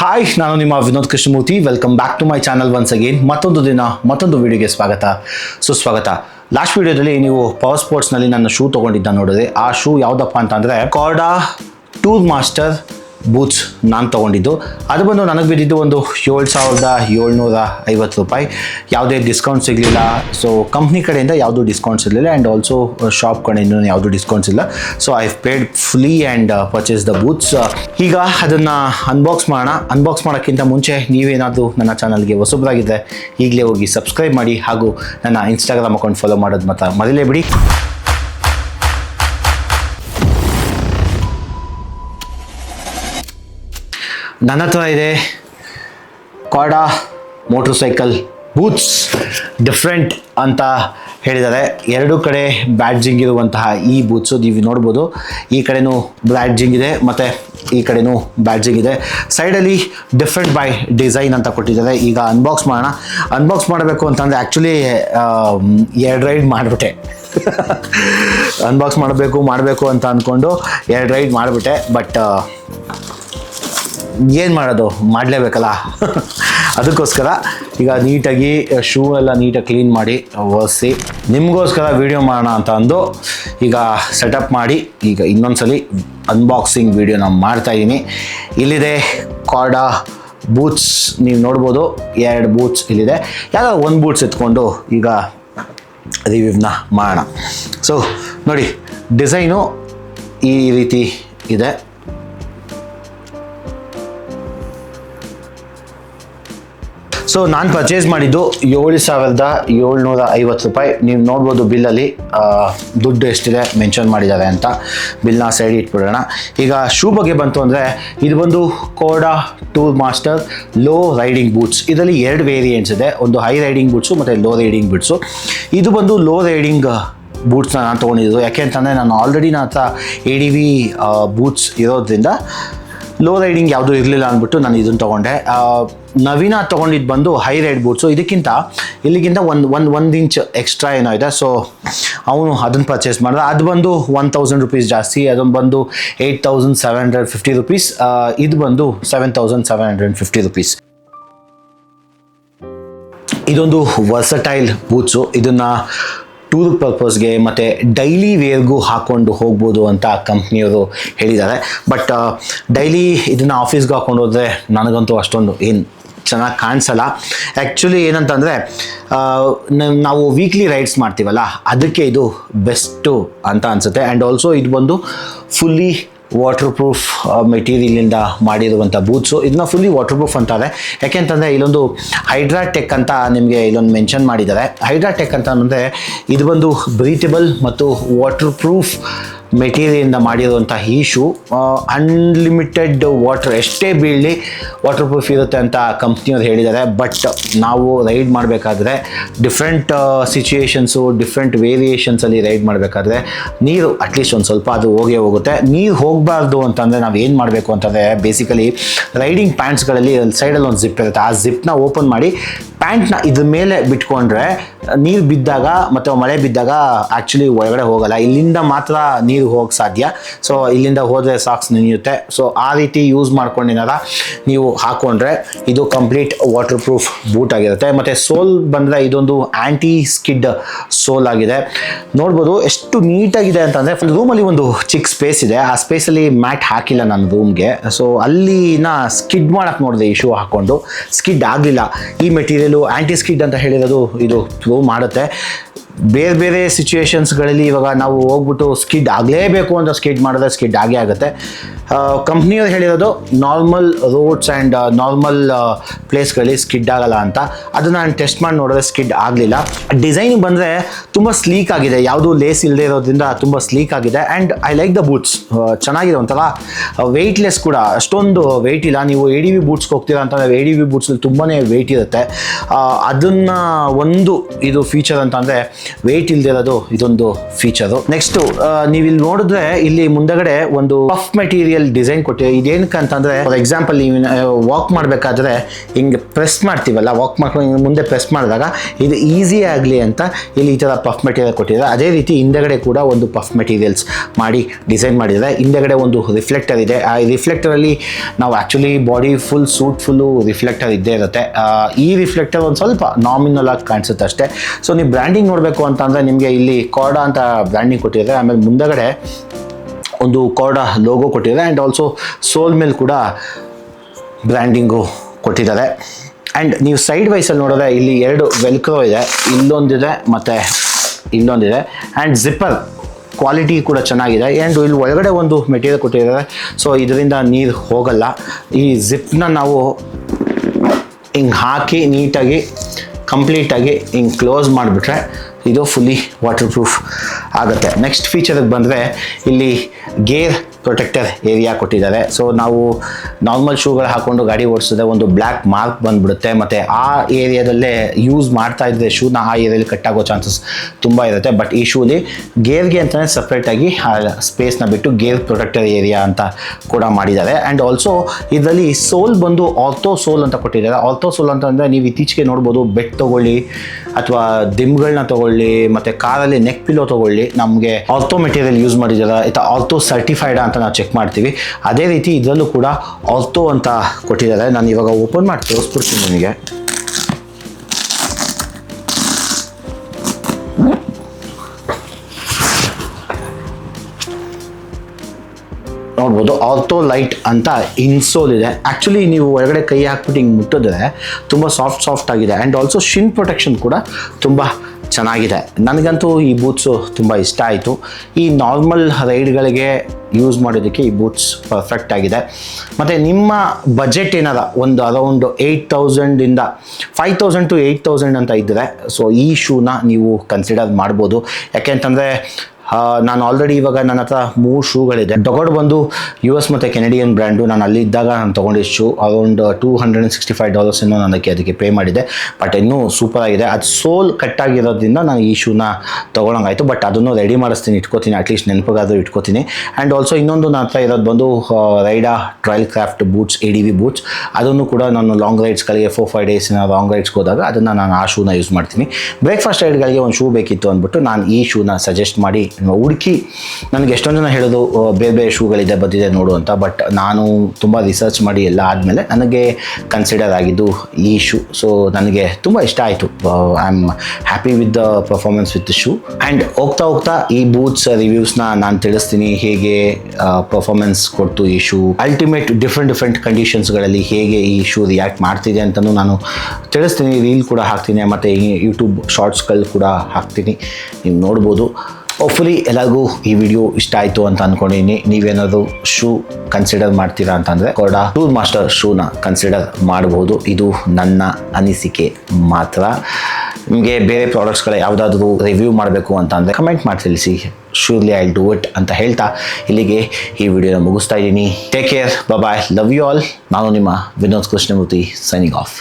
Hi ನಾನು ನಿಮ್ಮ Vinod Krishnamurthy. Welcome back to my channel once again ಮತ್ತೊಂದು ದಿನ, ಮತ್ತೊಂದು ವಿಡಿಯೋಗೆ ಸ್ವಾಗತ. ಸುಸ್ವಾಗತ. ಲಾಸ್ಟ್ ವಿಡಿಯೋದಲ್ಲಿ ನೀವು ಪವರ್ ಸ್ಪೋರ್ಟ್ಸ್ನಲ್ಲಿ ನನ್ನ ಶೂ ತೊಗೊಂಡಿದ್ದ ನೋಡಿದ್ರೆ, ಆ ಶೂ ಯಾವುದಪ್ಪ ಅಂತ ಅಂದರೆ ಕಾರ್ಡಾ ಟೂರ್ ಮಾಸ್ಟರ್ ಬೂಟ್ಸ್ ನಾನು ತೊಗೊಂಡಿದ್ದು. ಅದು ಬಂದು ನನಗೆ ಬಿದ್ದಿದ್ದು ಒಂದು ಏಳು ಸಾವಿರದ ಏಳ್ನೂರ ಐವತ್ತು ರೂಪಾಯಿ. ಯಾವುದೇ ಡಿಸ್ಕೌಂಟ್ ಸಿಗಲಿಲ್ಲ. ಸೊ ಕಂಪ್ನಿ ಕಡೆಯಿಂದ ಯಾವುದೂ ಡಿಸ್ಕೌಂಟ್ಸ್ ಇರಲಿಲ್ಲ ಆ್ಯಂಡ್ ಆಲ್ಸೋ ಶಾಪ್ ಕಡೆಯಿಂದ ಯಾವುದೂ ಡಿಸ್ಕೌಂಟ್ಸ್ ಇಲ್ಲ so I paid fully and purchase the boots ಈಗ ಅದನ್ನು ಅನ್ಬಾಕ್ಸ್ ಮಾಡೋಣ. ಅನ್ಬಾಕ್ಸ್ ಮಾಡೋಕ್ಕಿಂತ ಮುಂಚೆ ನೀವೇನಾದರೂ ನನ್ನ ಚಾನಲ್ಗೆ ಹೊಸಬ್ರಾಗಿದ್ದರೆ ಈಗಲೇ ಹೋಗಿ ಸಬ್ಸ್ಕ್ರೈಬ್ ಮಾಡಿ. ಹಾಗೂ ನನ್ನ ಇನ್ಸ್ಟಾಗ್ರಾಮ್ ಅಕೌಂಟ್ ಫಾಲೋ ಮಾಡೋದು ಮಾತ್ರ ಮರಿಲೇ ನನ್ನ ಹತ್ರ ಇದೆ Korda motor cycle boots different ಅಂತ ಹೇಳಿದ್ದಾರೆ. ಎರಡು ಕಡೆ ಬ್ಯಾಡ್ಜಿಂಗ್ ಇರುವಂತಹ ಈ ಬೂತ್ಸು ನೀವು ನೋಡ್ಬೋದು. ಈ ಕಡೆನೂ ಬ್ಯಾಡ್ಜಿಂಗ್ ಇದೆ ಮತ್ತು ಈ ಕಡೆನೂ ಬ್ಯಾಡ್ಜಿಂಗ್ ಇದೆ. ಸೈಡಲ್ಲಿ ಡಿಫ್ರೆಂಟ್ ಬೈ ಡಿಸೈನ್ ಅಂತ ಕೊಟ್ಟಿದ್ದಾರೆ. ಈಗ ಅನ್ಬಾಕ್ಸ್ ಮಾಡೋಣ. ಅನ್ಬಾಕ್ಸ್ ಮಾಡಬೇಕು ಅಂತಂದರೆ ಆ್ಯಕ್ಚುಲಿ ಎರಡು ರೈಡ್ ಮಾಡಿಬಿಟ್ಟೆ. ಅನ್ಬಾಕ್ಸ್ ಮಾಡಬೇಕು ಮಾಡಬೇಕು ಅಂತ ಅಂದ್ಕೊಂಡು ಎರಡು ರೈಡ್ ಮಾಡಿಬಿಟ್ಟೆ. ಬಟ್ ಏನು ಮಾಡೋದು? ಮಾಡಲೇಬೇಕಲ್ಲ? ಅದಕ್ಕೋಸ್ಕರ ಈಗ ನೀಟಾಗಿ ಶೂ ಎಲ್ಲ ನೀಟಾಗಿ ಕ್ಲೀನ್ ಮಾಡಿ ಒರೆಸಿ. ನಿಮಗೋಸ್ಕರ ವೀಡಿಯೋ ಮಾಡೋಣ ಅಂತ ಅಂದು ಈಗ ಸೆಟಪ್ ಮಾಡಿ ಈಗ ಇನ್ನೊಂದ್ಸಲಿ ಅನ್ಬಾಕ್ಸಿಂಗ್ ವೀಡಿಯೋ ನಾನು ಮಾಡ್ತಾಯಿದ್ದೀನಿ ಇಲ್ಲಿದೆ ಕಾರ್ಡಾ ಬೂಟ್ಸ್ ನೀವು ನೋಡ್ಬೋದು. ಎರಡು ಬೂಟ್ಸ್ ಇಲ್ಲಿದೆ. ಯಾರೋ ಒಂದು ಬೂಟ್ಸ್ ಎತ್ಕೊಂಡು ಈಗ ರಿವ್ಯೂವ್ನ ಮಾಡೋಣ. ಸೊ ನೋಡಿ ಡಿಸೈನು ಈ ರೀತಿ ಇದೆ. ಸೊ ನಾನು ಪರ್ಚೇಸ್ ಮಾಡಿದ್ದು ಏಳು ಸಾವಿರದ ಏಳ್ನೂರ ಐವತ್ತು ರೂಪಾಯಿ. ನೀವು ನೋಡ್ಬೋದು ಬಿಲ್ಲಲ್ಲಿ ದುಡ್ಡು ಎಷ್ಟಿದೆ ಮೆನ್ಷನ್ ಮಾಡಿದ್ದಾರೆ ಅಂತ. ಬಿಲ್ನ ಸೈಡ್ ಇಟ್ಬಿಡೋಣ. ಈಗ ಶೂ ಬಗ್ಗೆ ಬಂತು ಅಂದರೆ, ಇದು ಬಂದು ಕೋಡಾ Tour Master low riding boots ಇದರಲ್ಲಿ ಎರಡು ವೇರಿಯಂಟ್ಸ್ ಇದೆ. ಒಂದು ಹೈ ರೈಡಿಂಗ್ ಬೂಟ್ಸು ಮತ್ತು ಲೋ ರೈಡಿಂಗ್ ಬೂಟ್ಸು ಇದು ಬಂದು ಲೋ ರೈಡಿಂಗ್ ಬೂಟ್ಸ್ನ ನಾನು ತೊಗೊಂಡಿದ್ದು. ಯಾಕೆ ಅಂತಂದರೆ, ನಾನು ಆಲ್ರೆಡಿ ನನ್ನ ಹತ್ರ ಎ ಡಿ ವಿ ಬೂಟ್ಸ್ ಇರೋದ್ರಿಂದ ಲೋ ರೈಡಿಂಗ್ ಯಾವುದೂ ಇರಲಿಲ್ಲ ಅಂದ್ಬಿಟ್ಟು ನಾನು ಇದನ್ನು ತೊಗೊಂಡೆ. ನವೀನ ತೊಗೊಂಡಿದ್ದು ಬಂದು ಹೈ ರೈಡ್ ಬೂಟ್ಸು ಇದಕ್ಕಿಂತ ಇಲ್ಲಿಗಿಂತ ಒಂದು ಒಂದು ಒಂದು ಇಂಚ್ ಎಕ್ಸ್ಟ್ರಾ ಏನೋ ಇದೆ. ಸೊ ಅವನು ಅದನ್ನು ಪರ್ಚೇಸ್ ಮಾಡಿದ. ಅದು ಬಂದು ಒನ್ ತೌಸಂಡ್ ರುಪೀಸ್ ಜಾಸ್ತಿ, ಅದೊಂದು ಬಂದು eight thousand seven hundred fifty rupees ಇದು ಬಂದು seven thousand seven hundred fifty rupees ಇದೊಂದು ವರ್ಸಟೈಲ್ ಬೂಟ್ಸು ಇದನ್ನು ಟೂರ್ ಪರ್ಪಸ್ಗೆ ಮತ್ತು ಡೈಲಿ ವೇರ್ಗೂ ಹಾಕ್ಕೊಂಡು ಹೋಗ್ಬೋದು ಅಂತ ಕಂಪ್ನಿಯವರು ಹೇಳಿದ್ದಾರೆ. ಬಟ್ ಡೈಲಿ ಇದನ್ನು ಆಫೀಸ್ಗೆ ಹಾಕ್ಕೊಂಡು ಹೋದರೆ ನನಗಂತೂ ಅಷ್ಟೊಂದು ಏನು ಚೆನ್ನಾಗಿ ಕಾಣಿಸಲ್ಲ. ಆ್ಯಕ್ಚುಲಿ ಏನಂತಂದರೆ ನಾವು ವೀಕ್ಲಿ ರೈಡ್ಸ್ ಮಾಡ್ತೀವಲ್ಲ, ಅದಕ್ಕೆ ಇದು ಬೆಸ್ಟು ಅಂತ ಅನಿಸುತ್ತೆ. ಆ್ಯಂಡ್ ಆಲ್ಸೋ ಇದು ಬಂದು ಫುಲ್ಲಿ ವಾಟರ್ ಪ್ರೂಫ್ ಮೆಟೀರಿಯಲಿಂದ ಮಾಡಿರುವಂಥ ಬೂಟ್ಸು ಇದನ್ನ ಫುಲ್ಲಿ ವಾಟರ್ ಪ್ರೂಫ್ ಅಂತಾರೆ. ಯಾಕೆಂತಂದರೆ ಇಲ್ಲೊಂದು ಹೈಡ್ರಾಟೆಕ್ ಅಂತ ನಿಮಗೆ ಇಲ್ಲೊಂದು ಮೆನ್ಷನ್ ಮಾಡಿದ್ದಾರೆ. ಹೈಡ್ರಾಟೆಕ್ ಅಂತ ಅಂದರೆ ಇದು ಬಂದು ಬ್ರೀತಬಲ್ ಮತ್ತು ವಾಟರ್ ಪ್ರೂಫ್ ಮೆಟೀರಿಯಲಿಂದ ಮಾಡಿರುವಂಥ ಈ ಶೂ ಅನ್ಲಿಮಿಟೆಡ್ ವಾಟರ್ ಎಷ್ಟೇ ಬೀಳಲಿ ವಾಟರ್ ಪ್ರೂಫ್ ಇರುತ್ತೆ ಅಂತ ಕಂಪ್ನಿಯವ್ರು ಹೇಳಿದ್ದಾರೆ. ಬಟ್ ನಾವು ರೈಡ್ ಮಾಡಬೇಕಾದ್ರೆ ಡಿಫ್ರೆಂಟ್ ಸಿಚುಯೇಷನ್ಸು ಡಿಫ್ರೆಂಟ್ ವೇರಿಯೇಷನ್ಸಲ್ಲಿ ರೈಡ್ ಮಾಡಬೇಕಾದ್ರೆ ನೀರು ಅಟ್ಲೀಸ್ಟ್ ಒಂದು ಸ್ವಲ್ಪ ಅದು ಹೋಗೇ ಹೋಗುತ್ತೆ. ನೀರು ಹೋಗಬಾರ್ದು ಅಂತಂದರೆ ನಾವು ಏನು ಮಾಡಬೇಕು ಅಂತಂದರೆ ಬೇಸಿಕಲಿ ರೈಡಿಂಗ್ ಪ್ಯಾಂಟ್ಸ್ಗಳಲ್ಲಿ ಸೈಡಲ್ಲಿ ಒಂದು ಜಿಪ್ ಇರುತ್ತೆ. ಆ ಜಿಪ್ನ ಓಪನ್ ಮಾಡಿ ಪ್ಯಾಂಟ್ನ ಇದ್ರ ಮೇಲೆ ಬಿಟ್ಕೊಂಡ್ರೆ ನೀರು ಬಿದ್ದಾಗ ಮತ್ತು ಮಳೆ ಬಿದ್ದಾಗ ಆ್ಯಕ್ಚುಲಿ ಒಳಗಡೆ ಹೋಗಲ್ಲ. ಇಲ್ಲಿಂದ ಮಾತ್ರ ನೀರು ಹೋಗಕ್ಕೆ ಸಾಧ್ಯ. ಸೊ ಇಲ್ಲಿಂದ ಹೋದರೆ ಸಾಕ್ಸ್ ನೆನೆಯುತ್ತೆ. ಸೊ ಆ ರೀತಿ ಯೂಸ್ ಮಾಡ್ಕೊಂಡಿನಾರ ನೀವು ಹಾಕ್ಕೊಂಡ್ರೆ ಇದು ಕಂಪ್ಲೀಟ್ ವಾಟರ್ ಪ್ರೂಫ್ ಬೂಟ್ ಆಗಿರುತ್ತೆ. ಮತ್ತು ಸೋಲ್ ಬಂದರೆ ಇದೊಂದು ಆ್ಯಂಟಿ ಸ್ಕಿಡ್ ಸೋಲ್ ಆಗಿದೆ. ನೋಡ್ಬೋದು ಎಷ್ಟು ನೀಟಾಗಿದೆ ಅಂತಂದರೆ ರೂಮಲ್ಲಿ ಒಂದು ಚಿಕ್ಕ ಸ್ಪೇಸ್ ಇದೆ. ಆ ಸ್ಪೇಸಲ್ಲಿ ಮ್ಯಾಟ್ ಹಾಕಿಲ್ಲ ನನ್ನ ರೂಮ್ಗೆ ಸೊ ಅಲ್ಲಿನ ಸ್ಕಿಡ್ ಮಾಡೋಕ್ಕೆ ನೋಡಿದೆ ಈ ಶೂ ಹಾಕ್ಕೊಂಡು ಸ್ಕಿಡ್ ಆಗಲಿಲ್ಲ. ಈ ಮೆಟೀರಿಯಲು ಆ್ಯಂಟಿ ಸ್ಕಿಡ್ ಅಂತ ಹೇಳಿರೋದು ಇದು ಪ್ರೂವ್ ಮಾಡುತ್ತೆ. ಬೇರೆ ಬೇರೆ ಸಿಚುವೇಶನ್ಸ್ಗಳಲ್ಲಿ ಇವಾಗ ನಾವು ಹೋಗ್ಬಿಟ್ಟು ಸ್ಕಿಡ್ ಆಗಲೇಬೇಕು ಅಂತ ಸ್ಕಿಡ್ ಮಾಡಿದ್ರೆ ಸ್ಕಿಡ್ ಆಗೇ ಆಗುತ್ತೆ. ಕಂಪ್ನಿಯವ್ರು ಹೇಳಿರೋದು ನಾರ್ಮಲ್ ರೋಡ್ಸ್ ಆ್ಯಂಡ್ ನಾರ್ಮಲ್ ಪ್ಲೇಸ್ಗಳಲ್ಲಿ ಸ್ಕಿಡ್ ಆಗಲ್ಲ ಅಂತ. ಅದನ್ನು ನಾನು ಟೆಸ್ಟ್ ಮಾಡಿ ನೋಡಿದ್ರೆ ಸ್ಕಿಡ್ ಆಗಲಿಲ್ಲ. ಡಿಸೈನ್ ಬಂದರೆ ತುಂಬ ಸ್ಲೀಕ್ ಆಗಿದೆ. ಯಾವುದೂ ಲೇಸ್ ಇಲ್ಲದೆ ಇರೋದ್ರಿಂದ ತುಂಬ ಸ್ಲೀಕ್ ಆಗಿದೆ. And I like the boots ಚೆನ್ನಾಗಿದೆ ಒಂಥರ. ವೆಯ್ಟ್ಲೆಸ್ ಕೂಡ. ಅಷ್ಟೊಂದು ವೆಯ್ಟ್ ಇಲ್ಲ. ನೀವು ಎ ಡಿ ವಿ ಬೂಟ್ಸ್ಗೆ ಹೋಗ್ತೀರಾ ಅಂತಂದರೆ ಎ ಡಿ ವಿ ಬೂಟ್ಸಲ್ಲಿ ತುಂಬಾ ವೆಯ್ಟ್ ಇರುತ್ತೆ. ಅದನ್ನು ಒಂದು ಇದು ಫೀಚರ್ ಅಂತಂದರೆ ವೆಯ್ಟ್ ಇಲ್ದಿರೋದು ಇದೊಂದು ಫೀಚರು ನೆಕ್ಸ್ಟು ನೀವು ಇಲ್ಲಿ ನೋಡಿದ್ರೆ ಇಲ್ಲಿ ಮುಂದಗಡೆ ಒಂದು ಪಫ್ ಮೆಟೀರಿಯಲ್ ಡಿಸೈನ್ ಕೊಟ್ಟಿದೆ ಇದೇನಕ್ಕೆ ಅಂತಂದ್ರೆ ಫಾರ್ ಎಕ್ಸಾಂಪಲ್ ನೀವು ವಾಕ್ ಮಾಡಬೇಕಾದ್ರೆ ಹಿಂಗೆ ಪ್ರೆಸ್ ಮಾಡ್ತೀವಲ್ಲ ವಾಕ್ ಮಾಡ್ಕೊಂಡು ಮುಂದೆ ಪ್ರೆಸ್ ಮಾಡಿದಾಗ ಇದು ಈಸಿ ಆಗಲಿ ಅಂತ ಇಲ್ಲಿ ಈ ಥರ ಪಫ್ ಮೆಟೀರಿಯಲ್ ಕೊಟ್ಟಿದ್ದಾರೆ. ಅದೇ ರೀತಿ ಹಿಂದೆಗಡೆ ಕೂಡ ಒಂದು ಪಫ್ ಮೆಟೀರಿಯಲ್ಸ್ ಮಾಡಿ ಡಿಸೈನ್ ಮಾಡಿದ್ದಾರೆ. ಹಿಂದೆಗಡೆ ಒಂದು ರಿಫ್ಲೆಕ್ಟರ್ ಇದೆ. ಆ ರಿಫ್ಲೆಕ್ಟರಲ್ಲಿ ನಾವು actually body full suit full reflector ಇದ್ದೇ ಇರುತ್ತೆ. ಈ ರಿಫ್ಲೆಕ್ಟರ್ ಒಂದು ಸ್ವಲ್ಪ ನಾಮಿನಲ್ ಆಗಿ ಕಾಣಿಸುತ್ತೆ ಅಷ್ಟೇ. ಸೊ ನೀವು ಬ್ರ್ಯಾಂಡಿಂಗ್ ನೋಡಬೇಕು ಅಂತಂದರೆ ನಿಮಗೆ ಇಲ್ಲಿ ಕೋಡಾ ಅಂತ ಬ್ರ್ಯಾಂಡಿಂಗ್ ಕೊಟ್ಟಿದ್ದಾರೆ. ಆಮೇಲೆ ಮುಂದಗಡೆ ಒಂದು ಕೋಡಾ ಲೋಗೋ ಕೊಟ್ಟಿದ್ದಾರೆ ಆ್ಯಂಡ್ ಆಲ್ಸೋ ಸೋಲ್ ಮೇಲೆ ಕೂಡ ಬ್ರ್ಯಾಂಡಿಂಗು ಕೊಟ್ಟಿದ್ದಾರೆ. ಆ್ಯಂಡ್ ನೀವು ಸೈಡ್ ವೈಸಲ್ಲಿ ನೋಡಿದ್ರೆ ಇಲ್ಲಿ ಎರಡು ವೆಲ್ಕ್ರೋ ಇದೆ, ಇಲ್ಲೊಂದಿದೆ ಮತ್ತು ಇಲ್ಲೊಂದಿದೆ. ಆ್ಯಂಡ್ ಜಿಪ್ಪರ್ ಕ್ವಾಲಿಟಿ ಕೂಡ ಚೆನ್ನಾಗಿದೆ. ಆ್ಯಂಡ್ ಇಲ್ಲಿ ಒಳಗಡೆ ಒಂದು ಮೆಟೀರಿಯಲ್ ಕೊಟ್ಟಿದ್ದಾರೆ. ಸೊ ಇದರಿಂದ ನೀರು ಹೋಗಲ್ಲ. ಈ ಜಿಪ್ನ ನಾವು ಹಿಂಗೆ ಹಾಕಿ ನೀಟಾಗಿ ಕಂಪ್ಲೀಟಾಗಿ ಹಿಂಗೆ ಕ್ಲೋಸ್ ಮಾಡಿಬಿಟ್ರೆ ಇದು ಫುಲ್ಲಿ ವಾಟರ್ ಪ್ರೂಫ್ ಆಗುತ್ತೆ ನೆಕ್ಸ್ಟ್ ಫೀಚರ್ಗೆ ಬಂದರೆ ಇಲ್ಲಿ ಗೇರ್ ಪ್ರೊಟೆಕ್ಟರ್ ಏರಿಯಾ ಕೊಟ್ಟಿದ್ದಾರೆ. ಸೊ ನಾವು ನಾರ್ಮಲ್ ಶೂಗಳು ಹಾಕೊಂಡು ಗಾಡಿ ಓಡಿಸಿದ್ರೆ ಒಂದು ಬ್ಲ್ಯಾಕ್ ಮಾರ್ಕ್ ಬಂದ್ಬಿಡುತ್ತೆ. ಮತ್ತು ಆ ಏರಿಯಾದಲ್ಲೇ ಯೂಸ್ ಮಾಡ್ತಾ ಇದ್ದರೆ ಶೂನ ಆ ಏರಿಯಲ್ಲಿ ಕಟ್ಟಾಗೋ ಚಾನ್ಸಸ್ ತುಂಬ ಇರುತ್ತೆ. ಬಟ್ ಈ ಶೂಲಿ ಗೇರ್ಗೆ ಅಂತಲೇ ಸಪ್ರೇಟಾಗಿ ಆ ಸ್ಪೇಸ್ನ ಬಿಟ್ಟು ಗೇರ್ ಪ್ರೊಟೆಕ್ಟರ್ ಏರಿಯಾ ಅಂತ ಕೂಡ ಮಾಡಿದ್ದಾರೆ. ಆ್ಯಂಡ್ ಆಲ್ಸೋ ಇದರಲ್ಲಿ ಸೋಲ್ ಬಂದು ಆರ್ಥೋ ಸೋಲ್ ಅಂತ ಕೊಟ್ಟಿದ್ದಾರೆ. ಆರ್ಥೋ ಸೋಲ್ ಅಂತಂದರೆ ನೀವು ಇತ್ತೀಚೆಗೆ ನೋಡ್ಬೋದು, ಬೆಟ್ ತೊಗೊಳ್ಳಿ ಅಥವಾ ದಿಮ್ಗಳನ್ನ ತೊಗೊಳ್ಳಿ, ಮತ್ತು ಕಾರಲ್ಲಿ ನೆಕ್ ಪಿಲೋ ತೊಗೊಳ್ಳಿ, ನಮಗೆ ಆರ್ಥೋ ಮೆಟೀರಿಯಲ್ ಯೂಸ್ ಮಾಡಿದ್ದಾರೆ, ಅಥವಾ ಆರ್ಥೋ ಸರ್ಟಿಫೈಡ್ ಅಂತ ನಾವು ಚೆಕ್ ಮಾಡ್ತೀವಿ. ಅದೇ ರೀತಿ ಇದರಲ್ಲೂ ಕೂಡ ಆಲ್ತೋ ಅಂತ ಕೊಟ್ಟಿದ್ದಾರೆ. ನಾನು ಇವಾಗ ಓಪನ್ ಮಾಡಿ ತೋರಿಸ್ಬಿಡ್ತೀನಿ ನಿಮಗೆ. ನೋಡ್ಬೋದು ಆಲ್ತೋ ಲೈಟ್ ಅಂತ ಇನ್ಸೋಲ್ ಇದೆ. ಆ್ಯಕ್ಚುಲಿ ನೀವು ಒಳಗಡೆ ಕೈ ಹಾಕ್ಬಿಟ್ಟು ಹಿಂಗೆ ಮುಟ್ಟಿದ್ರೆ ತುಂಬ ಸಾಫ್ಟ್ ಸಾಫ್ಟ್ ಆಗಿದೆ. ಆ್ಯಂಡ್ ಆಲ್ಸೋ ಶಿನ್ ಪ್ರೊಟೆಕ್ಷನ್ ಕೂಡ ತುಂಬ ಚೆನ್ನಾಗಿದೆ. ನನಗಂತೂ ಈ ಬೂಟ್ಸು ತುಂಬ ಇಷ್ಟ ಆಯಿತು. ಈ ನಾರ್ಮಲ್ ರೈಡ್ಗಳಿಗೆ ಯೂಸ್ ಮಾಡೋದಕ್ಕೆ ಈ ಬೂಟ್ಸ್ ಪರ್ಫೆಕ್ಟ್ ಆಗಿದೆ. ಮತ್ತು ನಿಮ್ಮ ಬಜೆಟ್ ಏನಾರ ಒಂದು around eight ತೌಸಂಡಿಂದ five thousand to eight thousand ಅಂತ ಇದ್ದರೆ ಸೊ ಈ ಶೂನ ನೀವು ಕನ್ಸಿಡರ್ ಮಾಡ್ಬೋದು. ಯಾಕೆಂತಂದರೆ ನಾನು ಆಲ್ರೆಡಿ ಇವಾಗ ನನ್ನ ಹತ್ರ ಮೂರು ಶೂಗಳಿದೆ. ತಗೊಂಡು ಬಂದು ಯು ಎಸ್ ಮತ್ತು ಕೆನಡಿಯನ್ ಬ್ರ್ಯಾಂಡು ನಾನು ಅಲ್ಲಿದ್ದಾಗ ನಾನು ತೊಗೊಂಡಿದ್ದ shoe around two hundred and sixty five dollars ಇನ್ನೂ ನನಗೆ ಅದಕ್ಕೆ ಪೇ ಮಾಡಿದೆ. ಬಟ್ ಇನ್ನೂ ಸೂಪರ್ ಆಗಿದೆ. ಅದು ಸೋಲ್ ಕಟ್ಟಾಗಿರೋದ್ರಿಂದ ನಾನು ಈ ಶೂನ ತೊಗೊಳಂಗಾಯಿತು. ಬಟ್ ಅದನ್ನು ರೆಡಿ ಮಾಡಿಸ್ತೀನಿ, ಇಟ್ಕೋತೀನಿ. ಅಟ್ಲೀಸ್ಟ್ ನೆನಪಿಗಾದರೂ ಇಟ್ಕೋತೀನಿ. ಆ್ಯಂಡ್ ಆಲ್ಸೋ ಇನ್ನೊಂದು ನನ್ನ ಹತ್ರ ಇರೋದು ಬಂದು Raida trail craft boots A D V boots ಅದನ್ನು ಕೂಡ ನಾನು ಲಾಂಗ್ ರೈಡ್ಸ್ಗಳಿಗೆ ಫೋರ್ ಫೈವ್ ಡೇಸಿನ ಲಾಂಗ್ ರೈಡ್ಸ್ಗೆ ಹೋದಾಗ ಅದನ್ನು ನಾನು ಆ ಶೂನ ಯೂಸ್ ಮಾಡ್ತೀನಿ. ಬ್ರೇಕ್ಫಾಸ್ಟ್ ರೈಡ್ಗಳಿಗೆ ಒಂದು ಶೂ ಬೇಕಿತ್ತು ಅಂದ್ಬಿಟ್ಟು ನಾನು ಈ ಶೂನ ಸಜೆಸ್ಟ್ ಮಾಡಿ ಹುಡುಕಿ ನನಗೆ ಎಷ್ಟೊಂದು ಜನ ಹೇಳೋದು ಬೇರೆ ಬೇರೆ ಶೂಗಳಿದೆ, ಬಂದಿದೆ ನೋಡು ಅಂತ. ಬಟ್ ನಾನು ತುಂಬ ರಿಸರ್ಚ್ ಮಾಡಿ ಎಲ್ಲ ಆದಮೇಲೆ ನನಗೆ ಕನ್ಸಿಡರ್ ಆಗಿದ್ದು ಈ ಶೂ ಸೊ ನನಗೆ ತುಂಬ ಇಷ್ಟ ಆಯಿತು. I am happy with the performance with shoe and ಹೋಗ್ತಾ ಹೋಗ್ತಾ ಈ ಬೂತ್ಸ್ ರಿವ್ಯೂಸ್ನ ನಾನು ತಿಳಿಸ್ತೀನಿ. ಹೇಗೆ ಪರ್ಫಾರ್ಮೆನ್ಸ್ ಕೊಡ್ತು ಈ ಶೂ ಅಲ್ಟಿಮೇಟ್ ಡಿಫ್ರೆಂಟ್ ಡಿಫ್ರೆಂಟ್ ಕಂಡೀಷನ್ಸ್ಗಳಲ್ಲಿ ಹೇಗೆ ಈ ಶೂ ರಿಯಾಕ್ಟ್ ಮಾಡ್ತಿದೆ ಅಂತಲೂ ನಾನು ತಿಳಿಸ್ತೀನಿ. ರೀಲ್ ಕೂಡ ಹಾಕ್ತೀನಿ. ಮತ್ತು ಯೂಟ್ಯೂಬ್ ಶಾರ್ಟ್ಸ್ಗಳು ಕೂಡ ಹಾಕ್ತೀನಿ. ನೀವು ನೋಡ್ಬೋದು. ಹೋಪ್ಫುಲಿ ಎಲ್ಲರಿಗೂ ಈ ವಿಡಿಯೋ ಇಷ್ಟ ಆಯಿತು ಅಂತ ಅಂದ್ಕೊಂಡಿದ್ದೀನಿ ನೀವೇನಾದರೂ ಶೂ ಕನ್ಸಿಡರ್ ಮಾಡ್ತೀರಾ ಅಂತಂದರೆ ಕೊರಡ ಟೂರ್ ಮಾಸ್ಟರ್ ಶೂನ ಕನ್ಸಿಡರ್ ಮಾಡ್ಬೋದು. ಇದು ನನ್ನ ಅನಿಸಿಕೆ ಮಾತ್ರ. ನಿಮಗೆ ಬೇರೆ ಪ್ರಾಡಕ್ಟ್ಸ್ಗಳ ಯಾವುದಾದ್ರೂ ರಿವ್ಯೂ ಮಾಡಬೇಕು ಅಂತ ಅಂದರೆ ಕಮೆಂಟ್ ಮಾಡಿ ತಿಳಿಸಿ. ಶೂರ್ಲಿ ಐ ಡೂ ಇಟ್ ಅಂತ ಹೇಳ್ತಾ ಇಲ್ಲಿಗೆ ಈ ವಿಡಿಯೋನ ಮುಗಿಸ್ತಾ ಇದ್ದೀನಿ. Take care bye love you all ನಾನು ನಿಮ್ಮ ವಿನೋದ್ ಕೃಷ್ಣಮೂರ್ತಿ ಸೈನಿಂಗ್ ಆಫ್